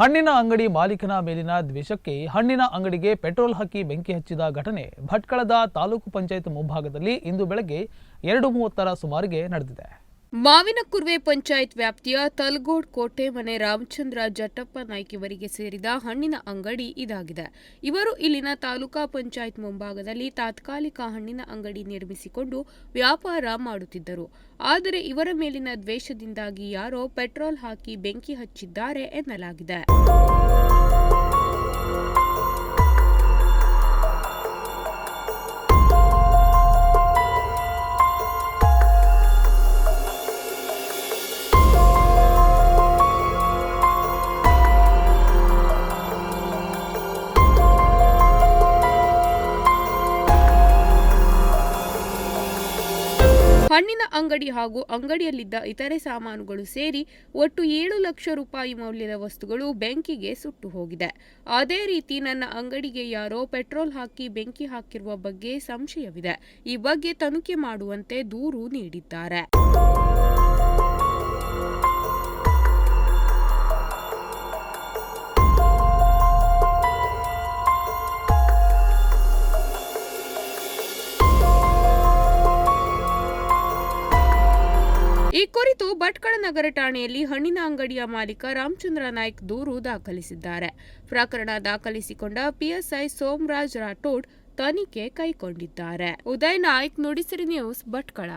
ಹಣ್ಣಿನ ಅಂಗಡಿ ಮಾಲೀಕನ ಮೇಲಿನ ದ್ವೇಷಕ್ಕೆ ಹಣ್ಣಿನ ಅಂಗಡಿಗೆ ಪೆಟ್ರೋಲ್ ಹಾಕಿ ಬೆಂಕಿ ಹಚ್ಚಿದ ಘಟನೆ ಭಟ್ಕಳದ ತಾಲೂಕು ಪಂಚಾಯತ್ ಮುಂಭಾಗದಲ್ಲಿ ಇಂದು ಬೆಳಗ್ಗೆ ಎರಡು ಮೂವತ್ತರ ಸುಮಾರಿಗೆ ನಡೆದಿದೆ. ಮಾವಿನಕುರ್ವೆ ಪಂಚಾಯತ್ ವ್ಯಾಪ್ತಿಯ ತಲ್ಗೋಡ್ ಕೋಟೆ ಮನೆ ರಾಮಚಂದ್ರ ಜಟ್ಟಪ್ಪ ನಾಯ್ಕ ಇವರಿಗೆ ಸೇರಿದ ಹಣ್ಣಿನ ಅಂಗಡಿ ಇದಾಗಿದೆ. ಇವರು ಇಲ್ಲಿನ ತಾಲೂಕಾ ಪಂಚಾಯತ್ ಮುಂಭಾಗದಲ್ಲಿ ತಾತ್ಕಾಲಿಕ ಹಣ್ಣಿನ ಅಂಗಡಿ ನಿರ್ಮಿಸಿಕೊಂಡು ವ್ಯಾಪಾರ ಮಾಡುತ್ತಿದ್ದರು. ಆದರೆ ಇವರ ಮೇಲಿನ ದ್ವೇಷದಿಂದಾಗಿ ಯಾರೋ ಪೆಟ್ರೋಲ್ ಹಾಕಿ ಬೆಂಕಿ ಹಚ್ಚಿದ್ದಾರೆ ಎನ್ನಲಾಗಿದೆ. ಹಣ್ಣಿನ ಅಂಗಡಿ ಹಾಗೂ ಅಂಗಡಿಯಲ್ಲಿದ್ದ ಇತರೆ ಸಾಮಾನುಗಳು ಸೇರಿ ಒಟ್ಟು ಏಳು ಲಕ್ಷ ರೂಪಾಯಿ ಮೌಲ್ಯದ ವಸ್ತುಗಳು ಬೆಂಕಿಗೆ ಸುಟ್ಟು ಹೋಗಿದೆ. ಅದೇ ರೀತಿ ನನ್ನ ಅಂಗಡಿಗೆ ಯಾರೋ ಪೆಟ್ರೋಲ್ ಹಾಕಿ ಬೆಂಕಿ ಹಾಕಿರುವ ಬಗ್ಗೆ ಸಂಶಯವಿದೆ. ಈ ಬಗ್ಗೆ ತನಿಖೆ ಮಾಡುವಂತೆ ದೂರು ನೀಡಿದ್ದಾರೆ. ಈ ಕುರಿತು ಭಟ್ಕಳ ನಗರ ಠಾಣೆಯಲ್ಲಿ ಹಣ್ಣಿನ ಅಂಗಡಿಯ ಮಾಲೀಕ ರಾಮಚಂದ್ರ ನಾಯ್ಕ್ ದೂರು ದಾಖಲಿಸಿದ್ದಾರೆ. ಪ್ರಕರಣ ದಾಖಲಿಸಿಕೊಂಡ ಪಿಎಸ್ಐ ಸೋಮರಾಜ್ ರಾಠೋಡ್ ತನಿಖೆ ಕೈಗೊಂಡಿದ್ದಾರೆ. ಉದಯ್ ನಾಯ್ಕ್, ನುಡಿಸಿರಿ ನ್ಯೂಸ್, ಭಟ್ಕಳ.